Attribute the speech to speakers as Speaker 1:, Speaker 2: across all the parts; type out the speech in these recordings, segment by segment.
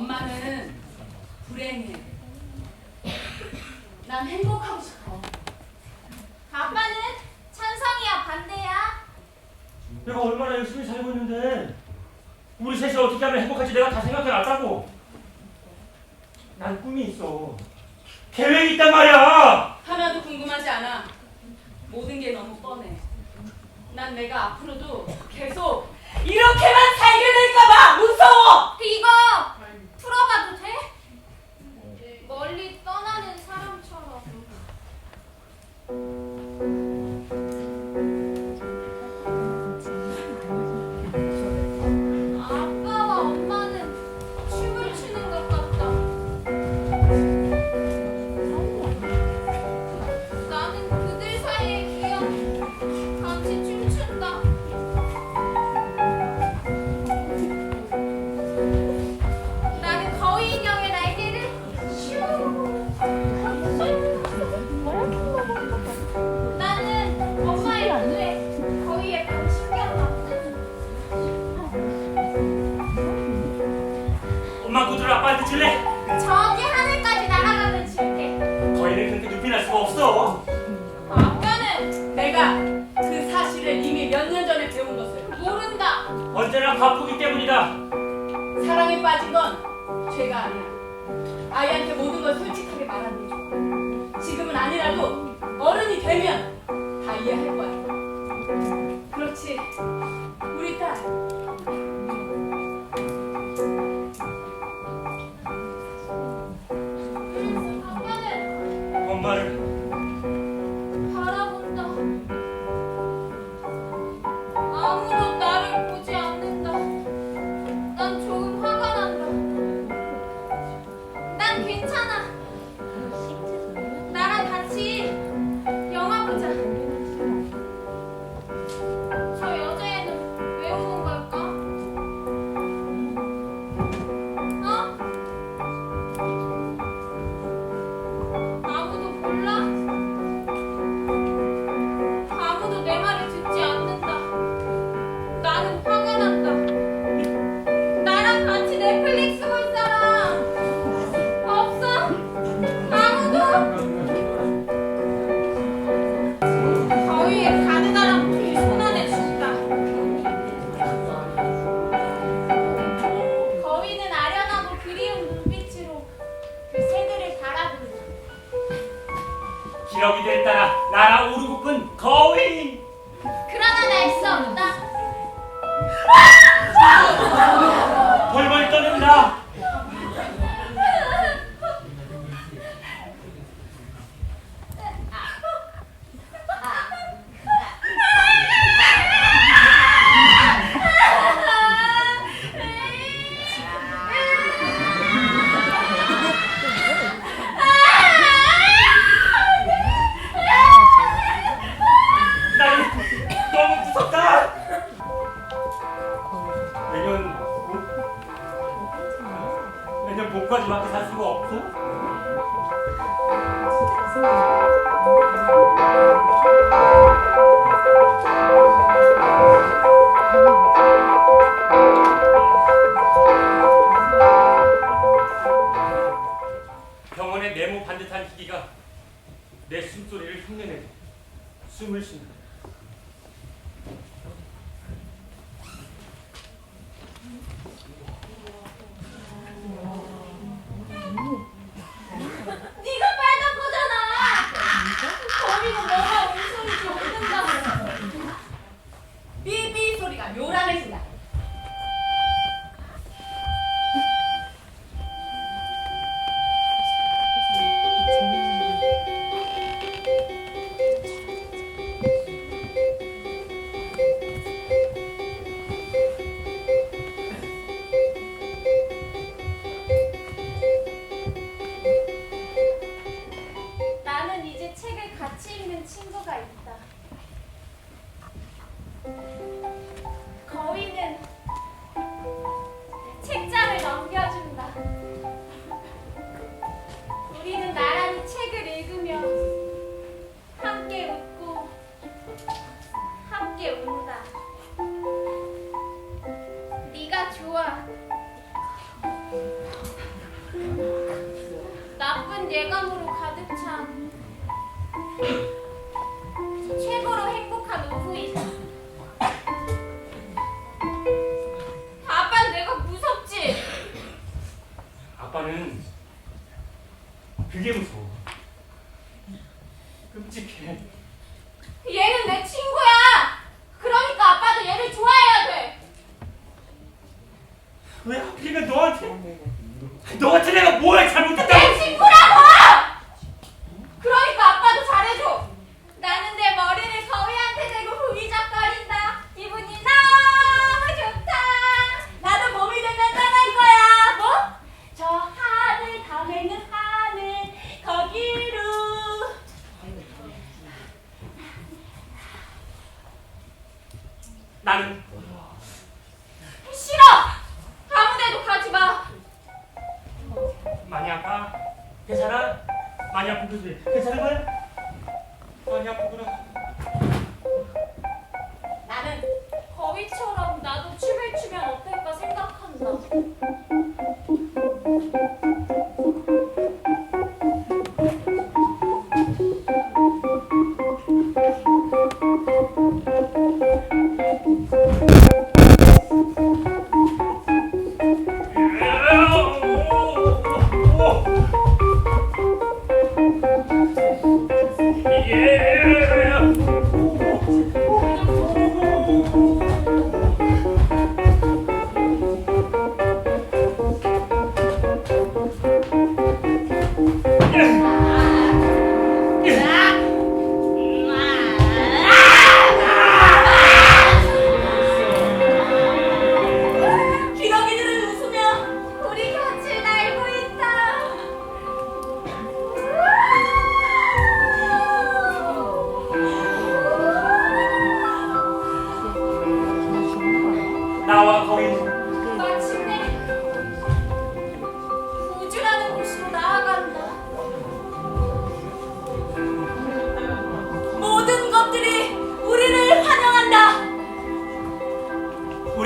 Speaker 1: 엄마는 불행해. 난 행복하고 싶어.
Speaker 2: 아빠는 찬성이야 반대야?
Speaker 3: 내가 얼마나 열심히 살고 있는데 우리 셋이 어떻게 하면 행복할지 내가 다 생각해 놨다고. 난 꿈이 있어. 계획이 있단 말이야.
Speaker 1: 하나도 궁금하지 않아. 모든 게 너무 뻔해. 난 내가 앞으로도 계속 이렇게
Speaker 2: 엄마
Speaker 3: 구두를 아빠한테 줄래?
Speaker 2: 저기 하늘까지 날아가면 줄게
Speaker 3: 거의는 그렇게 눕히 날 수가 없어.
Speaker 2: 아빠는
Speaker 1: 내가 그 사실을 이미 몇 년 전에 배운 것을
Speaker 2: 모른다
Speaker 3: 언제나 바쁘기 때문이다.
Speaker 1: 사랑에 빠진 건 죄가 아니야. 아이한테 모든 걸 솔직하게 말하는 게 좋아. 지금은 아니라도 어른이 되면 다 이해할 거야. 그렇지. 우리 딸.
Speaker 2: 아빠
Speaker 3: 기러기 들 따라 날아 오르고픈 거위.
Speaker 2: 그러나 날 수 없다.
Speaker 3: 벌벌 떠는 나. 내년 예감으로 가득 찬 최고로 행복한 오후이 아빠는
Speaker 2: 내가 무섭지? 아빠는
Speaker 1: 그게 무서워. 끔찍해.
Speaker 2: 얘는 내 친구야. 그러니까 아빠도 얘를
Speaker 3: 좋아해야 돼.
Speaker 2: 왜 하필이면 너한테? 너
Speaker 3: 같은 애가 뭐야 잘못? 많이 아픈 거지? 괜찮은 거야? 많이 아프구나.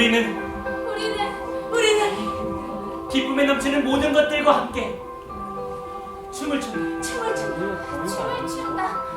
Speaker 3: 우리는
Speaker 2: 우리는
Speaker 1: 우리는
Speaker 3: 기쁨에 넘치는 모든 것들과 함께 춤을 춘다.
Speaker 2: 춤을 춘다. 춤을 춘다.